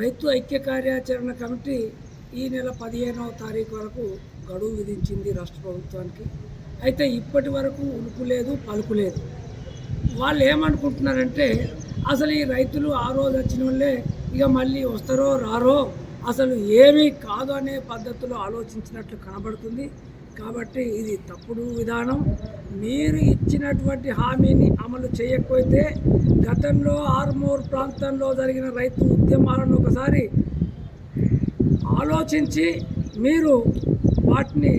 రైతు ఐక్య కార్యాచరణ కమిటీ ఈ నెల పదిహేనవ తారీఖు వరకు గడువు విధించింది రాష్ట్ర ప్రభుత్వానికి. అయితే ఇప్పటి వరకు ఉలుపు లేదు పలుకు లేదు. వాళ్ళు ఏమనుకుంటున్నారంటే అసలు ఈ రైతులు ఆ రోజు వచ్చిన వాళ్ళే ఇక మళ్ళీ వస్తారో రారో అసలు ఏమీ కాదు అనే పద్ధతిలో ఆలోచించినట్లు కనబడుతుంది. కాబట్టి ఇది తప్పుడు విధానం. మీరు ఇచ్చినటువంటి హామీని అమలు చేయకపోతే గతంలో ఆర్మూర్ ప్రాంతంలో జరిగిన రైతు ఉద్యమాలను ఒకసారి ఆలోచించి మీరు వాటిని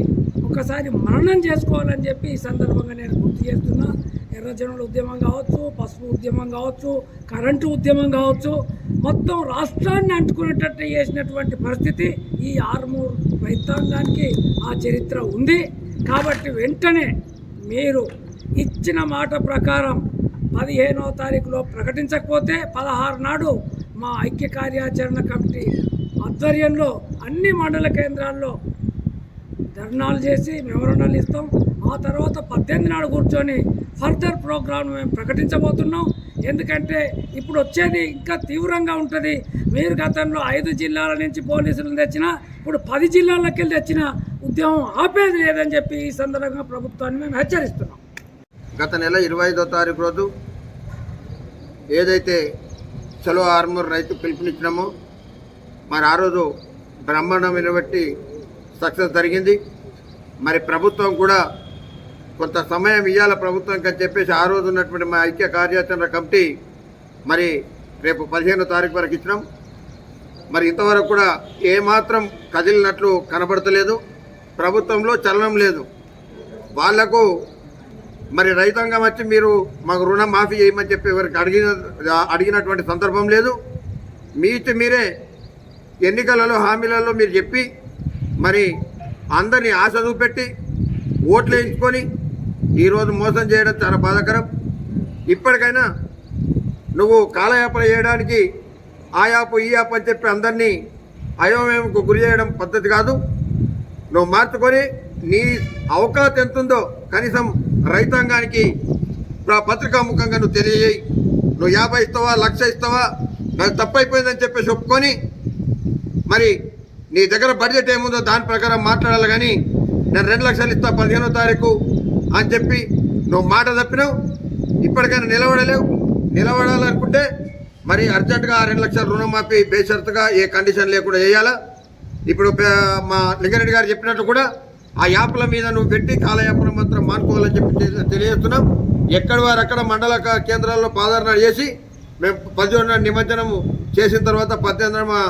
ఒకసారి మననం చేసుకోవాలని చెప్పి ఈ సందర్భంగా నేను గుర్తు చేస్తున్నా. ఎర్రజనుల ఉద్యమం కావచ్చు పసుపు ఉద్యమం కావచ్చు కరెంటు ఉద్యమం కావచ్చు మొత్తం రాష్ట్రాన్ని అంటుకునేటట్టు చేసినటువంటి పరిస్థితి ఈ ఆర్మూర్ రైతాంగానికి ఆ చరిత్ర ఉంది. కాబట్టి వెంటనే మీరు ఇచ్చిన మాట ప్రకారం పదిహేనవ తారీఖులో ప్రకటించకపోతే పదహారు నాడు మా ఐక్య కార్యాచరణ కమిటీ ఆధ్వర్యంలో అన్ని మండల కేంద్రాల్లో ధర్నాలు చేసి మెమోరండాలు ఇస్తాం. ఆ తర్వాత పద్దెనిమిది నాడు కూర్చొని ఫర్దర్ ప్రోగ్రామ్ మేము ప్రకటించబోతున్నాం. ఎందుకంటే ఇప్పుడు వచ్చేది ఇంకా తీవ్రంగా ఉంటుంది. మీరు గతంలో ఐదు జిల్లాల నుంచి పోలీసులను తెచ్చిన ఇప్పుడు పది జిల్లాలకు వెళ్ళి తెచ్చిన ఉద్యమం ఆపేది లేదని చెప్పి ఈ సందర్భంగా ప్రభుత్వాన్ని మేము హెచ్చరిస్తున్నాం. గత నెల ఇరవై ఐదో తారీఖు రోజు ఏదైతే చలో ఆర్మూర్ రైతు పిలుపునిచ్చినామో మరి ఆ రోజు బ్రహ్మాండం నిలబెట్టి సక్సెస్ జరిగింది. మరి ప్రభుత్వం కూడా కొంత సమయం ఇవ్వాలి ప్రభుత్వం అని చెప్పేసి ఆ రోజు ఉన్నటువంటి మా ఐక్య కార్యాచరణ కమిటీ మరి రేపు పదిహేనో తారీఖు వరకు ఇచ్చినాం. మరి ఇంతవరకు కూడా ఏమాత్రం కదిలినట్లు కనబడతలేదు. ప్రభుత్వంలో చలనం లేదు. వాళ్ళకు మరి రైతాంగం వచ్చి మీరు మాకు రుణం మాఫీ చేయమని చెప్పి ఎవరికి అడిగిన అడిగినటువంటి సందర్భం లేదు. మీ మీరే ఎన్నికలలో హామీలలో మీరు చెప్పి మరి అందరినీ ఆశ చూపెట్టి ఓట్లు వేయించుకొని ఈరోజు మోసం చేయడం చాలా బాధాకరం. ఇప్పటికైనా నువ్వు కాలయాపన చేయడానికి ఆ యాపు ఈ యాప్ అని చెప్పి అందరినీ అయోమయంకు గురి చేయడం పద్ధతి కాదు. నువ్వు మార్చుకొని నీ అవకాశం ఎంత ఉందో కనీసం రైతాంగానికి పత్రికా ముఖంగా నువ్వు తెలియజేయి. నువ్వు యాభై ఇస్తావా లక్ష ఇస్తావా నాకు తప్పైపోయిందని చెప్పేసి ఒప్పుకొని మరి నీ దగ్గర బడ్జెట్ ఏముందో దాని ప్రకారం మాట్లాడాలి కానీ నేను రెండు లక్షలు ఇస్తా పదిహేనో తారీఖు అని చెప్పి నువ్వు మాట తప్పినావు. ఇప్పటికైనా నిలబడలేవు. నిలబడాలనుకుంటే మరి అర్జెంటుగా ఆ రెండు లక్షల రుణమాఫీ బేషరతుగా ఏ కండిషన్ లేకుండా చేయాలా? ఇప్పుడు మా లింగారెడ్డి గారు చెప్పినట్టు కూడా ఆ యాప్ల మీద నువ్వు పెట్టి కాలయాపన మాత్రం మానుకోవాలని చెప్పి తెలియజేస్తున్నాం. ఎక్కడి వారు అక్కడ మండల కేంద్రాల్లో పాదరణ చేసి మేము పదిహేను నిమజ్జనం చేసిన తర్వాత పద్దెనిమిది మా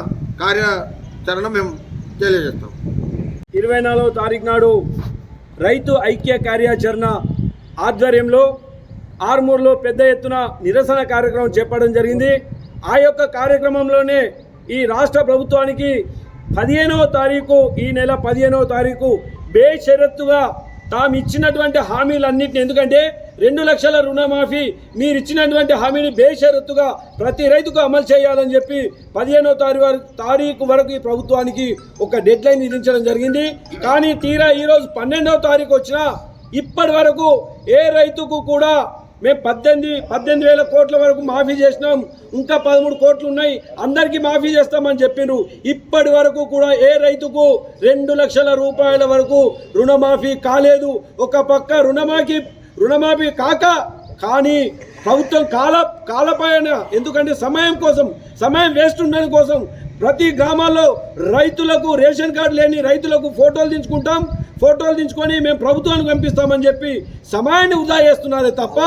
కార్యాచరణ మేము తెలియజేస్తాం. ఇరవై నాలుగో తారీఖు నాడు రైతు ఐక్య కార్యాచరణ ఆధ్వర్యంలో ఆర్మూర్లో పెద్ద ఎత్తున నిరసన కార్యక్రమం చేపట్టడం జరిగింది. ఆ యొక్క కార్యక్రమంలోనే ఈ రాష్ట్ర ప్రభుత్వానికి పదిహేనవ తారీఖు ఈ నెల పదిహేనవ తారీఖు బేషరత్తుగా తాము ఇచ్చినటువంటి హామీలన్నింటినీ ఎందుకంటే రెండు లక్షల రుణమాఫీ మీరు ఇచ్చినటువంటి హామీని బేషరత్తుగా ప్రతి రైతుకు అమలు చేయాలని చెప్పి పదిహేనో తారీఖు వరకు తారీఖు వరకు ఈ ప్రభుత్వానికి ఒక డెడ్ లైన్ విధించడం జరిగింది. కానీ తీరా ఈరోజు పన్నెండవ తారీఖు వచ్చినా ఇప్పటి వరకు ఏ రైతుకు కూడా మేము పద్దెనిమిది పద్దెనిమిది వేల కోట్ల వరకు మాఫీ చేసినాం. ఇంకా పదమూడు కోట్లు ఉన్నాయి. అందరికీ మాఫీ చేస్తామని చెప్పిండ్రు ఇప్పటి వరకు కూడా ఏ రైతుకు రెండు లక్షల రూపాయల వరకు రుణమాఫీ కాలేదు. ఒక పక్క రుణమాఫీ రుణమాఫీ కాక కానీ ప్రభుత్వం కాల కాలపైన ఎందుకంటే సమయం కోసం సమయం వేస్ట్ ఉండడం కోసం ప్రతి గ్రామాల్లో రైతులకు రేషన్ కార్డు లేని రైతులకు ఫోటోలు దించుకుంటాం. ఫోటోలు దించుకొని మేము ప్రభుత్వానికి పంపిస్తామని చెప్పి సమయాన్ని వృధా చేస్తున్నారే తప్ప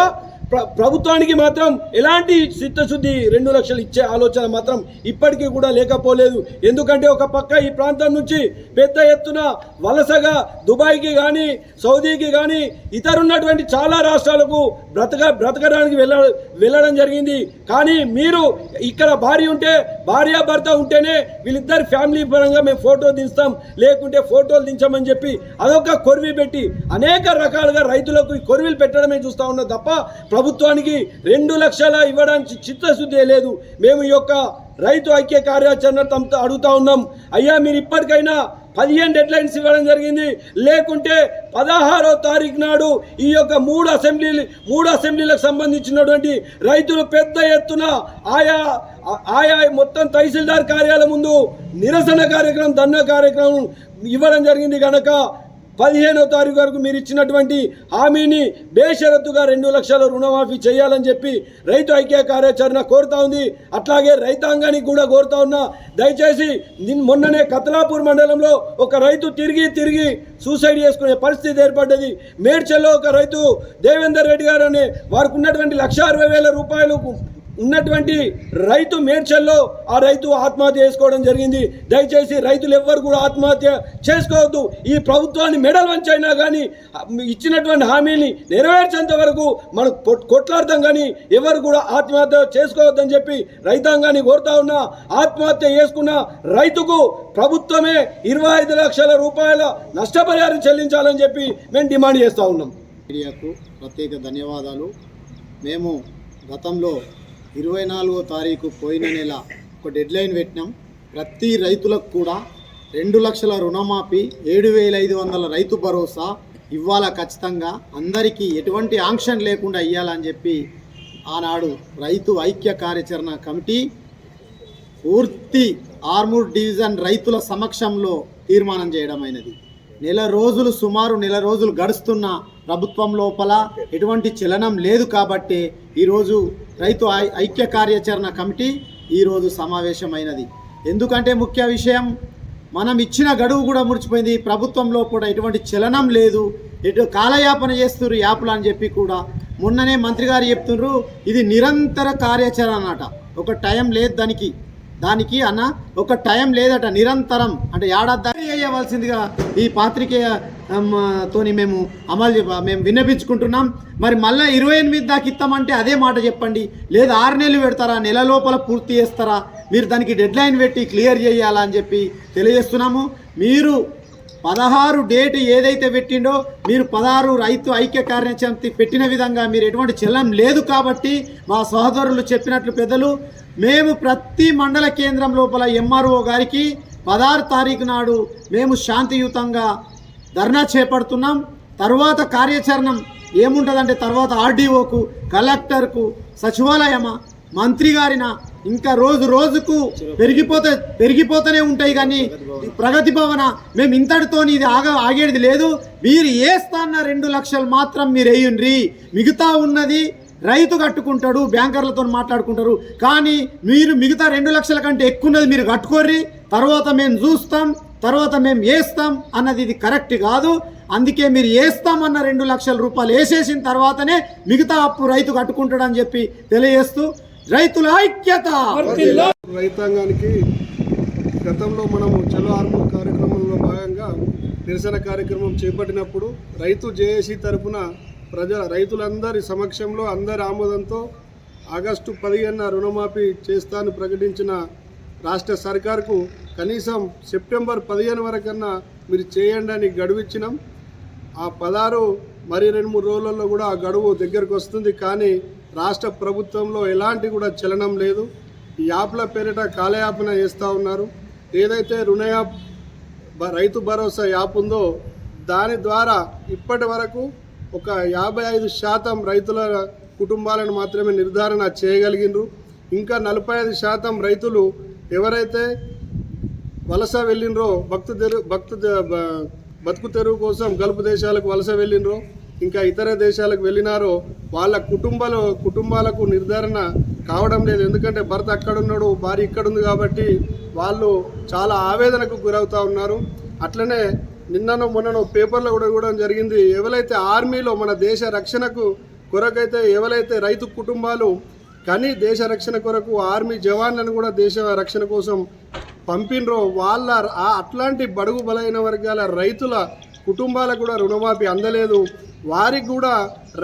ప్రభుత్వానికి మాత్రం ఎలాంటి చిత్తశుద్ధి రెండు లక్షలు ఇచ్చే ఆలోచన మాత్రం ఇప్పటికీ కూడా లేకపోలేదు. ఎందుకంటే ఒక పక్క ఈ ప్రాంతం నుంచి పెద్ద ఎత్తున వలసగా దుబాయ్కి కానీ సౌదీకి కానీ ఇతరున్నటువంటి చాలా రాష్ట్రాలకు బ్రతక బ్రతకడానికి వెళ్ళ వెళ్ళడం జరిగింది. కానీ మీరు ఇక్కడ భార్య ఉంటే భార్య భర్త ఉంటేనే వీళ్ళిద్దరు ఫ్యామిలీ పరంగా మేము ఫోటో దించుతాం. లేకుంటే ఫోటోలు దించమని చెప్పి అదొక కొరివి పెట్టి అనేక రకాలుగా రైతులకు కొరివిలు పెట్టడమే చూస్తా ఉన్నా తప్ప ప్రభుత్వానికి రెండు లక్షల ఇవ్వడానికి చిత్తశుద్ధి లేదు. మేము ఈ యొక్క రైతు ఐక్య కార్యాచరణ తమతో అడుగుతా ఉన్నాం. అయ్యా మీరు ఇప్పటికైనా పదిహేను డెడ్ లైన్స్ ఇవ్వడం జరిగింది. లేకుంటే పదహారో తారీఖు నాడు ఈ యొక్క మూడు అసెంబ్లీ మూడు అసెంబ్లీలకు సంబంధించినటువంటి రైతులు పెద్ద ఎత్తున ఆయా ఆయా మొత్తం తహసీల్దార్ కార్యాలయం ముందు నిరసన కార్యక్రమం ధర్నా కార్యక్రమం ఇవ్వడం జరిగింది కనుక పదిహేనో తారీఖు వరకు మీరు ఇచ్చినటువంటి హామీని బేషరతుగా రెండు లక్షల రుణమాఫీ చేయాలని చెప్పి రైతు ఐక్య కార్యాచరణ కోరుతా ఉంది. అట్లాగే రైతాంగానికి కూడా కోరుతా ఉన్నా. దయచేసి నిన్ మొన్ననే కతలాపూర్ మండలంలో ఒక రైతు తిరిగి తిరిగి సూసైడ్ చేసుకునే పరిస్థితి ఏర్పడ్డది. మేడ్చల్లో ఒక రైతు దేవేందర్ రెడ్డి గారు అనే వారికి ఉన్నటువంటి లక్ష అరవై వేల రూపాయలు ఉన్నటువంటి రైతు మేడ్చల్లో ఆ రైతు ఆత్మహత్య చేసుకోవడం జరిగింది. దయచేసి రైతులు ఎవ్వరు కూడా ఆత్మహత్య చేసుకోవద్దు. ఈ ప్రభుత్వాన్ని మెడల్ వంచైనా కానీ ఇచ్చినటువంటి హామీని నెరవేర్చేంత వరకు మనం కొట్- కొట్లాడతాం కానీ ఎవరు కూడా ఆత్మహత్య చేసుకోవద్దని చెప్పి రైతాంగాన్ని కోరుతా ఉన్నా ఆత్మహత్య చేసుకున్న రైతుకు ప్రభుత్వమే ఇరవై ఐదు లక్షల రూపాయల నష్టపరిహారం చెల్లించాలని చెప్పి మేము డిమాండ్ చేస్తూ ఉన్నాం. మీడియాకు ప్రత్యేక ధన్యవాదాలు. మేము గతంలో ఇరవై నాలుగో తారీఖు పోయిన నెల ఒక డెడ్లైన్ పెట్టినాం. ప్రతి రైతులకు కూడా రెండు లక్షల రుణమాఫీ ఏడు వేల ఐదు వందల రైతు భరోసా ఇవ్వాలా ఖచ్చితంగా. అందరికీ ఎటువంటి ఆంక్షన్ లేకుండా ఇవ్వాలని చెప్పి ఆనాడు రైతు ఐక్య కార్యాచరణ కమిటీ పూర్తి ఆర్మూర్ డివిజన్ రైతుల సమక్షంలో తీర్మానం చేయడమైనది నెల రోజులు సుమారు నెల రోజులు గడుస్తున్న ప్రభుత్వం లోపల ఎటువంటి చలనం లేదు కాబట్టి ఈరోజు రైతు ఐ- ఐక్య కార్యాచరణ కమిటీ ఈరోజు సమావేశమైనది. ఎందుకంటే ముఖ్య విషయం మనం ఇచ్చిన గడువు కూడా ముడిచిపోయింది. ప్రభుత్వంలో కూడా ఎటువంటి చలనం లేదు. ఎటు కాలయాపన చేస్తున్నారు యాప్లు అని చెప్పి కూడా మొన్ననే మంత్రి గారు చెప్తున్నారు ఇది నిరంతర కార్యాచరణ అన్నట ఒక టైం లేదు దానికి. దానికి అన్న ఒక టైం లేదట నిరంతరం. అంటే ఏడాది చేయవలసిందిగా ఈ పాత్రికేయ తోని మేము అమలు మేము విన్నపించుకుంటున్నాం. మరి మళ్ళీ ఇరవై ఎనిమిది దాకా ఇస్తామంటే అదే మాట చెప్పండి. లేదా ఆరు నెలలు పెడతారా? నెల లోపల పూర్తి చేస్తారా? మీరు దానికి డెడ్ లైన్ పెట్టి క్లియర్ చేయాలా అని చెప్పి తెలియజేస్తున్నాము. మీరు పదహారు డేట్ ఏదైతే పెట్టిండో మీరు పదహారు రైతు ఐక్య కార్యాచరణ పెట్టిన విధంగా మీరు ఎటువంటి చెల్లం లేదు కాబట్టి మా సహోదరులు చెప్పినట్లు పెద్దలు మేము ప్రతి మండల కేంద్రం లోపల ఎంఆర్ఓ గారికి పదహారు తారీఖు నాడు మేము శాంతియుతంగా ధర్నా చేపడుతున్నాం. తర్వాత కార్యాచరణం ఏముంటుందంటే తర్వాత ఆర్డీఓకు కలెక్టర్కు సచివాలయమా మంత్రి గారిన ఇంకా రోజు రోజుకు పెరిగిపోతే పెరిగిపోతూనే ఉంటాయి కానీ ప్రగతి భవన మేము ఇంతటితోని ఇది ఆగ ఆగేది లేదు. మీరు వేస్తాన్న రెండు లక్షలు మాత్రం మీరు వేయండి మిగతా ఉన్నది రైతు కట్టుకుంటాడు బ్యాంకర్లతో మాట్లాడుకుంటారు. కానీ మీరు మిగతా రెండు లక్షల కంటే ఎక్కువ ఉన్నది మీరు కట్టుకోర్రి. తర్వాత మేము చూస్తాం. తర్వాత మేము వేస్తాం అన్నది ఇది కరెక్ట్ కాదు. అందుకే మీరు వేస్తామన్న రెండు లక్షల రూపాయలు వేసేసిన తర్వాతనే మిగతా అప్పు రైతు కట్టుకుంటాడని చెప్పి తెలియజేస్తూ రైతుల ఐక్యత! రైతాంగానికి గతంలో మనము చలో ఆర్మూర్ కార్యక్రమంలో భాగంగా నిరసన కార్యక్రమం చేపట్టినప్పుడు రైతు జేఏసీ తరపున ప్రజల రైతులందరి సమక్షంలో అందరి ఆమోదంతో ఆగస్టు పదిహేనున రుణమాఫీ చేస్తాను ప్రకటించిన రాష్ట్ర సర్కార్కు కనీసం సెప్టెంబర్ పదిహేను వరకన్నా మీరు చేయండి అని గడువిచ్చినాం ఆ పదహారు మరి రెండు మూడు రోజులలో కూడా ఆ గడువు దగ్గరకు వస్తుంది. కానీ రాష్ట్ర ప్రభుత్వంలో ఎలాంటి కూడా చలనం లేదు. ఈ యాప్ల పేరిట కాలయాపన చేస్తూ ఉన్నారు. ఏదైతే రుణ యాప్ రైతు భరోసా యాప్ ఉందో దాని ద్వారా ఇప్పటి వరకు ఒక యాభై ఐదు శాతం రైతుల కుటుంబాలను మాత్రమే నిర్ధారణ చేయగలిగినరు ఇంకా నలభై ఐదు శాతం రైతులు ఎవరైతే వలస వెళ్ళినరో భక్తు తెరు భక్తు బతుకు తెరువు కోసం గల్ఫ్ దేశాలకు వలస వెళ్ళినరో ఇంకా ఇతర దేశాలకు వెళ్ళినారో వాళ్ళ కుటుంబాలు కుటుంబాలకు నిర్ధారణ కావడం లేదు. ఎందుకంటే భర్త అక్కడున్నాడు భార్య ఇక్కడుంది కాబట్టి వాళ్ళు చాలా ఆవేదనకు గురవుతూ ఉన్నారు. అట్లనే నిన్ననో మొన్ననో పేపర్లో కూడా ఇవ్వడం జరిగింది. ఎవరైతే ఆర్మీలో మన దేశ రక్షణకు కొరకైతే ఎవరైతే రైతు కుటుంబాలు కానీ దేశ రక్షణ కొరకు ఆర్మీ జవాన్లను కూడా దేశ రక్షణ కోసం పంపినరో వాళ్ళ అట్లాంటి బడుగు బలైన వర్గాల రైతుల కుటుంబాలకు కూడా రుణమాఫీ అందలేదు. వారికి కూడా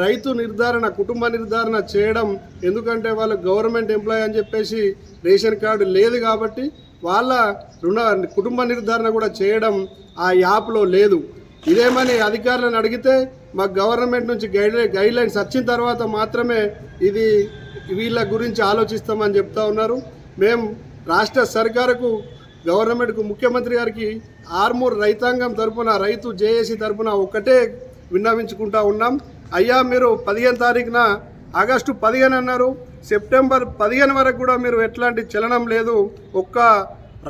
రైతు నిర్ధారణ కుటుంబ నిర్ధారణ చేయడం ఎందుకంటే వాళ్ళు గవర్నమెంట్ ఎంప్లాయీ అని చెప్పేసి రేషన్ కార్డు లేదు కాబట్టి వాళ్ళ రుణ కుటుంబ నిర్ధారణ కూడా చేయడం ఆ యాప్లో లేదు. ఇదేమని అధికారులను అడిగితే మాకు గవర్నమెంట్ నుంచి గైడ్ గైడ్ లైన్స్ వచ్చిన తర్వాత మాత్రమే ఇది వీళ్ళ గురించి ఆలోచిస్తామని చెప్తా ఉన్నారు. మేము రాష్ట్ర సర్కారుకు గవర్నమెంట్కు ముఖ్యమంత్రి గారికి ఆర్మూర్ రైతాంగం తరపున రైతు జేఏసీ తరపున ఒక్కటే విన్నవించుకుంటా ఉన్నాం. అయ్యా మీరు పదిహేను తారీఖున ఆగస్టు పదిహేను అన్నారు. సెప్టెంబర్ పదిహేను వరకు కూడా మీరు ఎట్లాంటి చలనం లేదు. ఒక్క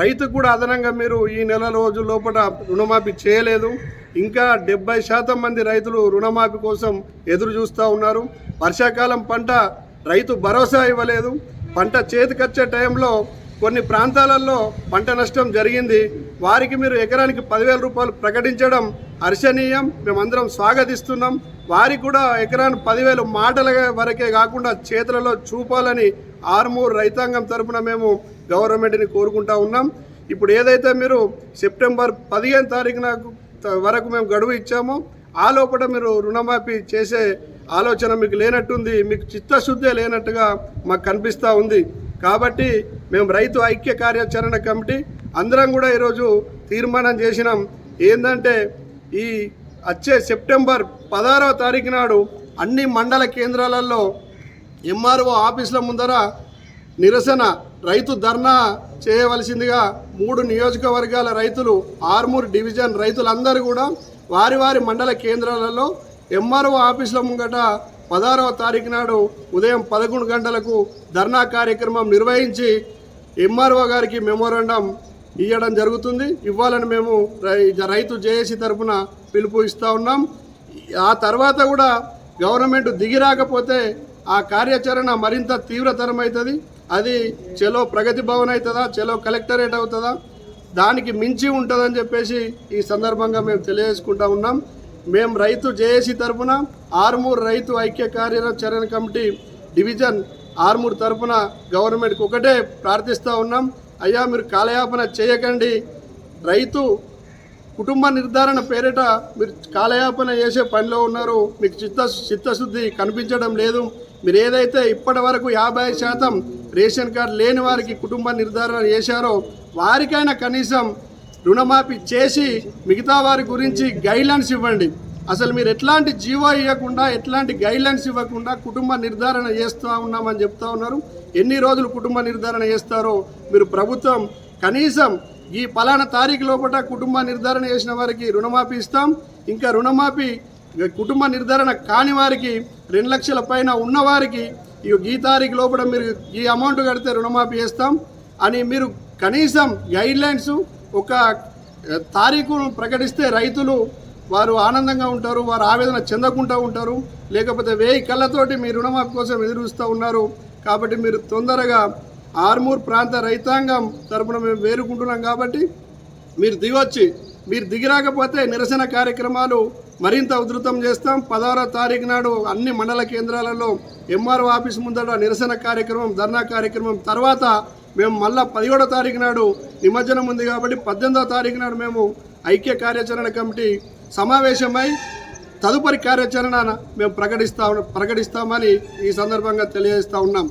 రైతుకు కూడా అదనంగా మీరు ఈ నెల రోజు లోపల రుణమాఫీ చేయలేదు. ఇంకా డెబ్బై శాతం మంది రైతులు రుణమాఫీ కోసం ఎదురు చూస్తూ ఉన్నారు. వర్షాకాలం పంట రైతు భరోసా ఇవ్వలేదు. పంట చేతికొచ్చే టైంలో కొన్ని ప్రాంతాలలో పంట నష్టం జరిగింది. వారికి మీరు ఎకరానికి పదివేల రూపాయలు ప్రకటించడం హర్షణీయం. మేమందరం స్వాగతిస్తున్నాం. వారికి కూడా ఎకరానికి పదివేలు మాటల వరకే కాకుండా చేతులలో చూపాలని ఆర్మూర్ రైతాంగం తరపున మేము గవర్నమెంట్ని కోరుకుంటా ఉన్నాం. ఇప్పుడు ఏదైతే మీరు సెప్టెంబర్ పదిహేను తారీఖున వరకు మేము గడువు ఇచ్చాము. ఆ లోపల మీరు రుణమాఫీ చేసే ఆలోచన మీకు లేనట్టుంది మీకు చిత్తశుద్ధే లేనట్టుగా మాకు కనిపిస్తూ ఉంది. కాబట్టి మేము రైతు ఐక్య కార్యాచరణ కమిటీ అందరం కూడా ఈరోజు తీర్మానం చేసినాం. ఏంటంటే ఈ వచ్చే సెప్టెంబర్ పదహారవ తారీఖు నాడు అన్ని మండల కేంద్రాలలో ఎంఆర్ఓ ఆఫీసుల ముందర నిరసన రైతు ధర్నా చేయవలసిందిగా మూడు నియోజకవర్గాల రైతులు ఆర్మూర్ డివిజన్ రైతులందరూ కూడా వారి వారి మండల కేంద్రాలలో ఎంఆర్ఓ ఆఫీసుల ముంగట పదహారవ తారీఖు నాడు ఉదయం పదకొండు గంటలకు ధర్నా కార్యక్రమం నిర్వహించి ఎంఆర్ఓ గారికి మెమోరాండం ఇవ్వడం జరుగుతుంది. ఇవ్వాలని మేము రై- రైతు జేఏసీ తరఫున పిలుపు ఇస్తూ ఉన్నాం. ఆ తర్వాత కూడా గవర్నమెంట్ దిగిరాకపోతే ఆ కార్యాచరణ మరింత తీవ్రతరమవుతుంది. అది చెలో ప్రగతి భవన్ అవుతుందా చెలో కలెక్టరేట్ అవుతుందా? దానికి మించి ఉంటుందని చెప్పేసి ఈ సందర్భంగా మేము తెలియజేసుకుంటా ఉన్నాం. మేము రైతు జేఏసీ తరఫున ఆర్మూర్ రైతు ఐక్య కార్యాచరణ కమిటీ డివిజన్ ఆర్మూర్ తరఫున గవర్నమెంట్కి ఒకటే ప్రార్థిస్తూ ఉన్నాం. అయ్యా మీరు కాలయాపన చేయకండి. రైతు కుటుంబ నిర్ధారణ పేరిట మీరు కాలయాపన చేసే పనిలో ఉన్నారు. మీకు చిత్త చిత్తశుద్ధి కనిపించడం లేదు. మీరు ఏదైతే ఇప్పటి వరకు యాభై శాతం రేషన్ కార్డు లేని వారికి కుటుంబ నిర్ధారణ చేశారో వారికైనా కనీసం రుణమాఫీ చేసి మిగతా వారి గురించి గైడ్లైన్స్ ఇవ్వండి. అసలు మీరు ఎట్లాంటి జీవో ఇవ్వకుండా ఎట్లాంటి గైడ్లైన్స్ ఇవ్వకుండా కుటుంబ నిర్ధారణ చేస్తూ ఉన్నామని చెప్తా ఉన్నారు. ఎన్ని రోజులు కుటుంబ నిర్ధారణ చేస్తారో మీరు ప్రభుత్వం కనీసం ఈ పలానా తారీఖు లోపల కుటుంబ నిర్ధారణ చేసిన వారికి రుణమాఫీ ఇస్తాం. ఇంకా రుణమాఫీ కుటుంబ నిర్ధారణ కాని వారికి రెండు లక్షల పైన ఉన్నవారికి ఈ ఈ తారీఖు లోపల మీరు ఈ అమౌంట్ కడితే రుణమాఫీ చేస్తాం అని మీరు కనీసం గైడ్లైన్స్ ఒక తారీఖును ప్రకటిస్తే రైతులు వారు ఆనందంగా ఉంటారు వారు ఆవేదన చెందకుండా ఉంటారు లేకపోతే వేయి కళ్ళతోటి మీ రుణమాఫీ కోసం ఎదురుస్తూ ఉన్నారు. కాబట్టి మీరు తొందరగా ఆర్మూర్ ప్రాంత రైతాంగం తరపున మేము వేరుకుంటున్నాం కాబట్టి మీరు దిగొచ్చి మీరు దిగిరాకపోతే నిరసన కార్యక్రమాలు మరింత ఉధృతం చేస్తాం. పదహారో తారీఖు నాడు అన్ని మండల కేంద్రాలలో ఎంఆర్ఓ ఆఫీస్ ముందట నిరసన కార్యక్రమం ధర్నా కార్యక్రమం. తర్వాత మేము మళ్ళా పదిహేడో తారీఖు నాడు నిమజ్జనం ఉంది కాబట్టి పద్దెనిమిదో తారీఖు నాడు మేము ఐక్య కార్యాచరణ కమిటీ సమావేశమై తదుపరి కార్యాచరణ మేము ప్రకటిస్తా ప్రకటిస్తామని ఈ సందర్భంగా తెలియజేస్తా ఉన్నాం.